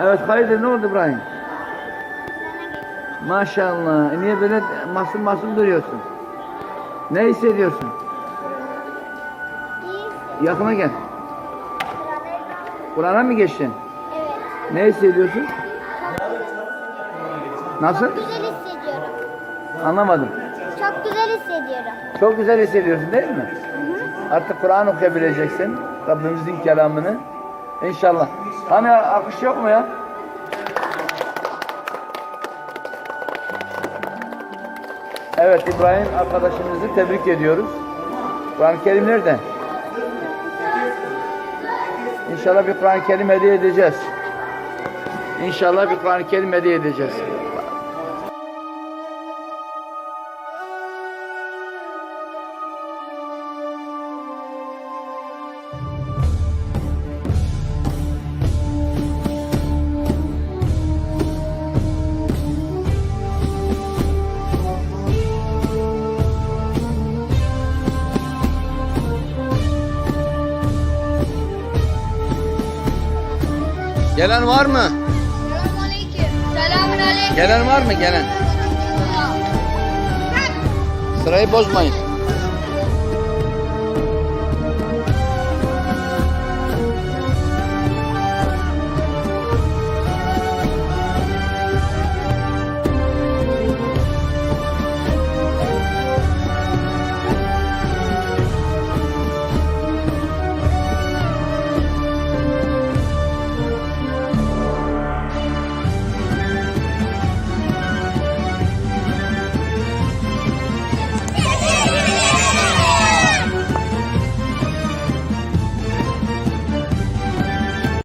Evet hayırdır ne oldu İbrahim? Maşallah. E niye böyle masum masum duruyorsun? Ne hissediyorsun? Yakına gel. Kur'an'a mı geçtin? Evet. Ne hissediyorsun? Nasıl? Güzel hissediyorum. Anlamadım. Çok güzel hissediyorum. Çok güzel hissediyorsun değil mi? Artık Kur'an okuyabileceksin. Rabbimizin kelamını. İnşallah. Hani akış yok mu ya? Evet İbrahim arkadaşımızı tebrik ediyoruz. Kur'an-ı Kerim nerede? İnşallah bir Kur'an-ı Kerim hediye edeceğiz. İnşallah bir Kur'an-ı Kerim hediye edeceğiz. Gelen var mı? Selamünaleyküm. Selamünaleyküm. Gelen var mı gelen? Sırayı bozmayın.